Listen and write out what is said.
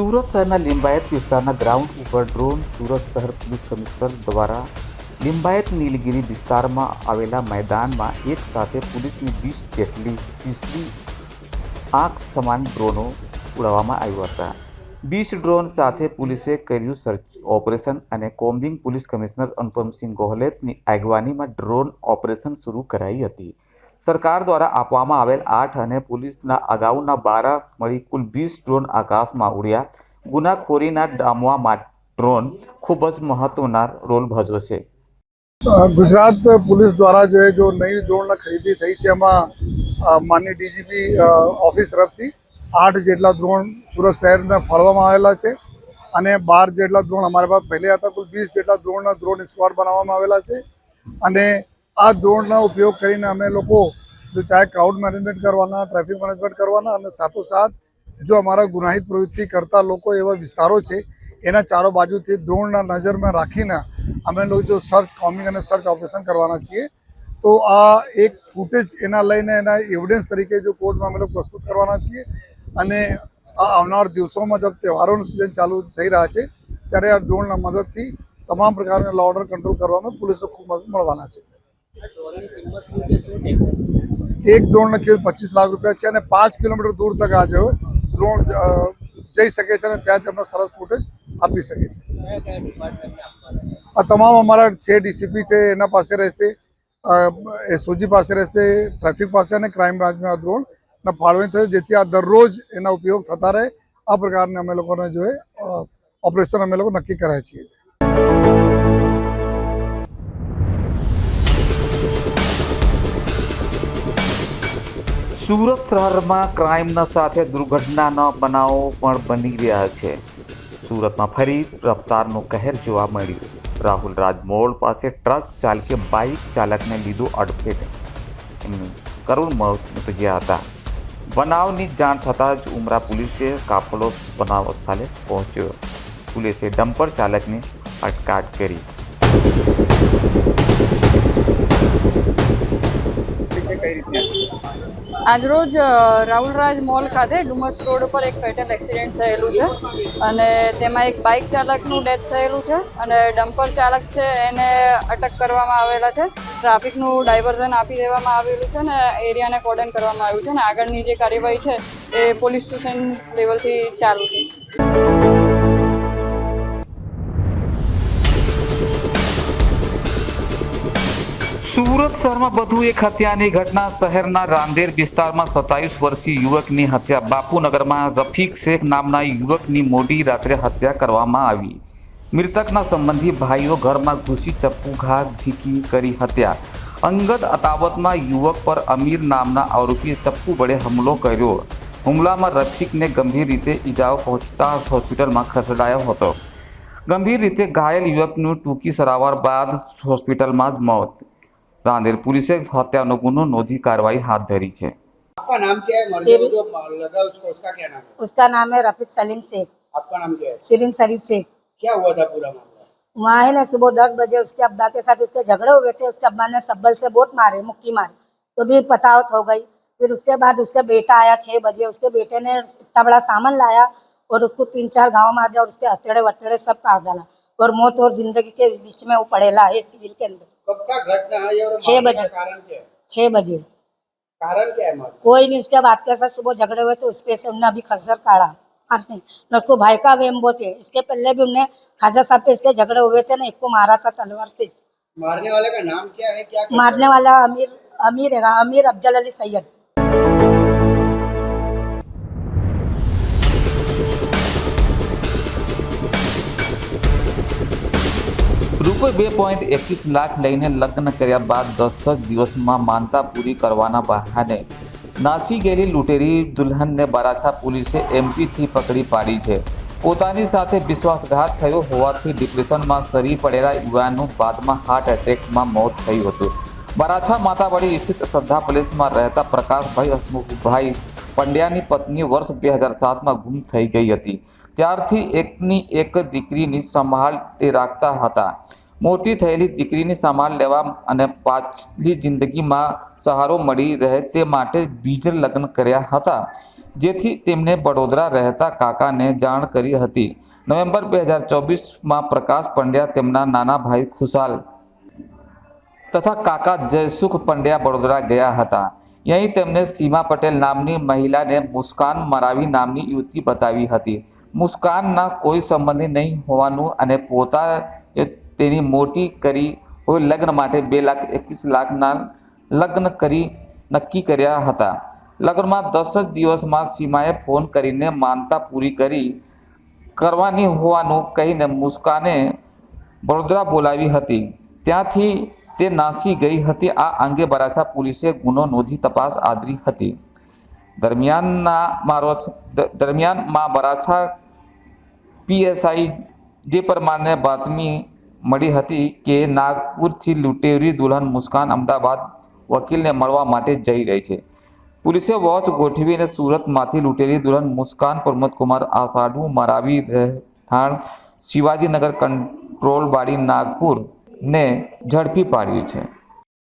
સુરત શહેરના લિંબાયત વિસ્તારના ગ્રાઉન્ડ ઉપર ડ્રોન સુરત શહેર પોલીસ કમિશનર દ્વારા લિંબાયત નીલગિરી વિસ્તારમાં આવેલા મેદાનમાં એક સાથે પોલીસની વીસ જેટલી ત્રીસની આંખ સમાન ડ્રોનો ઉડાવવામાં આવ્યા હતા. વીસ ડ્રોન સાથે પોલીસે કર્યું સર્ચ ઓપરેશન અને કોમ્બિંગ પોલીસ કમિશનર અનુપમસિંહ ગોહલેતની આગેવાનીમાં ડ્રોન ઓપરેશન શરૂ કરાઈ હતી. સરકાર દ્વારા આપવામાં આવેલ આઠ અને પોલીસના અગાઉના બાર મળી કુલ વીસ ડ્રોન આકાશમાં ઉડ્યા. ગુનાખોરીના ડામવામાં ડ્રોન ખૂબ જ મહત્વના રોલ ભજવશે. છે ગુજરાત પોલીસ દ્વારા જો જો નવી ડ્રોન ખરીદી થઈ છે એમાં અ, ડીજીપી ઓફિસ તરફથી આઠ જેટલા ડ્રોન સુરત શહેરને ફાળવામાં આવેલા છે અને બાર જેટલા ડ્રોન અમારા પાસે પહેલે હતા. કુલ વીસ જેટલા ડ્રોનના ડ્રોન સ્ક્વોડ બનાવવામાં આવેલા છે અને આ ડ્રોનનો ઉપયોગ કરીને અમે લોકો ચાહે ક્રાઉડ મેનેજમેન્ટ કરવાના ટ્રાફિક મેનેજમેન્ટ કરવાના અને સાથોસાથ જો અમારા ગુનાહિત પ્રવૃત્તિ કરતા લોકો એવા વિસ્તારો છે, એના ચારો બાજુથી ડ્રોનના નજરમાં રાખીને અમે લોકો જો સર્ચ કોમિંગ અને સર્ચ ઓપરેશન કરવાના છીએ, તો આ એક ફૂટેજ એના લઈને એના એવિડન્સ તરીકે જો કોર્ટમાં અમે લોકો પ્રસ્તુત કરવાના છીએ અને આ આવનાર દિવસોમાં જબ તહેવારોનું સિઝન ચાલુ થઈ રહ્યા છે, ત્યારે આ ડ્રોનના મદદથી તમામ પ્રકારના લો ઓર્ડર કંટ્રોલ કરવામાં પોલીસો ખૂબ મદદ મળવાના છે. એક ડ્રોનના કિંમત પચીસ લાખ રૂપિયા છે અને પાંચ કિલોમીટર દૂર તક આ જો ડ્રોન જઈ શકે છે અને ત્યાં તમને સરસ ફૂટેજ આપી શકે છે. આ તમામ અમારા છે ડીસીપી છે, એના પાસે રહેશે એસઓજી પાસે રહેશે, ટ્રાફિક પાસે અને ક્રાઇમ બ્રાન્ચમાં આ ડ્રોન ના ફાળવણી થશે, જેથી આ દરરોજ એના ઉપયોગ થતા રહે. આ પ્રકારને અમે લોકોને જો એ ઓપરેશન અમે લોકો નક્કી કરાય છીએ. સુરત શહેરમાં ક્રાઇમના સાથે દુર્ઘટનાના બનાવો પણ બની રહ્યા છે. સુરતમાં ફરી રફતારનો કહેર જોવા મળ્યું. રાહુલ રાજમોળ પાસે ટ્રક ચાલકે બાઇક ચાલકને લીધો અડફેટ. કરુણ મોત નીપજ્યા હતા. બનાવની જાણ થતાં જ ઉમરા પોલીસે કાફલો બનાવ સ્થળે પહોંચ્યો. પોલીસે ડમ્પર ચાલકની અટકાટ કરી. આજરોજ અ, રાહુલરાજ મોલ ખાતે ડુમસ રોડ ઉપર એક ફેટલ એક્સિડન્ટ થયેલું છે અને તેમાં એક બાઇક ચાલકનું ડેથ થયેલું છે અને ડમ્પર ચાલક છે એને અટક કરવામાં આવેલા છે. ટ્રાફિકનું ડાયવર્ઝન આપી દેવામાં આવેલું છે અને એરિયાને કોર્ડન કરવામાં આવ્યું છે અને આગળની જે કાર્યવાહી છે એ પોલીસ સ્ટેશન લેવલથી ચાલુ છે. સુરત શહેરમાં વધુ એક હત્યાની ઘટના શહેરના રાંદેર વિસ્તારમાં સત્તાવીસ વર્ષીય યુવકની હત્યા. બાપુનગરમાં રફીક શેખ નામના યુવકની મોડી રાત્રે હત્યા કરવામાં આવી. મૃતકના સંબંધી ભાઈઓ ઘરમાં ઘૂસી ચપ્પુ ઘા ઝીકી કરી હત્યા. અંગત અતાવતમાં યુવક પર અમીર નામના આરોપીએ ચપ્પુ વડે હુમલો કર્યો. હુમલામાં રફીકને ગંભીર રીતે ઈજાઓ પહોંચતા હોસ્પિટલમાં ખસેડાયો હતો. ગંભીર રીતે ઘાયલ યુવકનું ટૂંકી સારવાર બાદ હોસ્પિટલમાં જ મોત. રાંદેર પોલીસે હત્યાનો ગુનો નોંધી કાર્યવાહી હાથ ધરી છે आपका नाम क्या है मरने सिरी- को जो लगा उसको उसका क्या नाम है उसका नाम है रफीक सलीम शेख आपका नाम क्या है सिरिन शरीफ शेख क्या हुआ था पूरा मामला वहाँ है ना सुबह दस बजे उसके अब्बा के साथ उसके झगड़े हुए थे उसके अब्बा ने सब्बल से बहुत मारे मुक्की मारी तो भी पतावत हो गई फिर उसके बाद उसके बेटा आया छः बजे उसके बेटे ने इतना बड़ा सामान लाया और उसको तीन चार गाँव मार दिया और उसके हथेड़े वथेड़े सब काट डाला और मौत और जिंदगी के बीच में वो पड़ेला है सिविल के अंदर कब का घटना है और छह मारने बजे। का कारण क्या है छः बजे कारण क्या है मारने कोई नहीं उसके बाप के साथ सुबह झगड़े हुए तो उस पे से उनने अभी खसर काढ़ा मारने न उसको भाई का वेम्बो थे इसके पहले भी उनने खाजा साहब पे इसके झगड़े हुए थे ना एक को मारा था तलवार से मारने वाले का नाम क्या है क्या करता मारने वाला अमीर अमीर है अमीर अफजल अली सैयद રૂપિયા બે પોઈન્ટ એકવીસ લાખ લઈને લગ્ન કર્યા બાદ દસ જ દિવસમાં માનતા પૂરી કરવાના બહાને નાસી ગયેલી લૂંટેરી દુલ્હનને બરાછા પોલીસે એમપીથી પકડી પાડી છે. પોતાની સાથે વિશ્વાસઘાત થયો હોવાથી ડિપ્રેશનમાં સરી પડેલા યુવાનનું બાદમાં હાર્ટ એટેકમાં મોત થયું હતું. બરાછા માતાવાડી સ્થિત શ્રદ્ધા પેલેસમાં રહેતા પ્રકાશભાઈ હસમુખભાઈ પંડ્યાની પત્ની વર્ષ બે હજાર સાતમાં ગુમ થઈ ગઈ હતી. ત્યારથી એકની એક દીકરીની સંભાળ તે રાખતા હતા. મોટી થયેલી દીકરીની સંભાળ લેવા અને પાછલી જિંદગીમાં સહારો મળી રહે તે માટે બીજ લગ્ન કર્યા હતા, જેથી તેમને વડોદરા રહેતા કાકાને જાણ કરી હતી. નવેમ્બર બે હજાર ચોવીસમાં પ્રકાશ પંડ્યા તેમના નાના ભાઈ ખુશાલ તથા કાકા જયસુખ પંડ્યા વડોદરા ગયા હતા. અહીં તેમને સીમા પટેલ નામની મહિલાને મુસ્કાન મરાવી નામની યુવતી બતાવી હતી. મુસ્કાનના કોઈ સંબંધી નહીં હોવાનું અને પોતા તેની મોટી કરી હોય લગ્ન માટે બે લાખ એકવીસ લાખના લગ્ન કરી નક્કી કર્યા હતા. લગ્નમાં દસ જ દિવસમાં સીમાએ ફોન કરીને માનતા પૂરી કરી કરવાની હોવાનું કહીને મુસ્કાને વડોદરા બોલાવી હતી. ત્યાંથી તે નાસી ગઈ હતી. આ અંગે બરાસા પોલીસે ગુનો નોંધી તપાસ આદરી હતી. દરમિયાનના મારો દરમિયાનમાં બરાછા પીએસઆઈ જે પ્રમાણે બાતમી મળી હતી કે નાગપુરથી લૂંટેરી દુલ્હન મુસ્કાન અમદાવાદ વકીલને મળવા માટે જઈ રહી છે. પોલીસે વોચ ગોઠવીને સુરતમાંથી લૂંટેરી દુલ્હન મુસ્કાન પ્રમોદકુમાર આસાડુ, મરાવી રહેઠાણ, શિવાજીનગર કંટ્રોલ વાડી નાગપુરને ઝડપી પાડ્યું છે.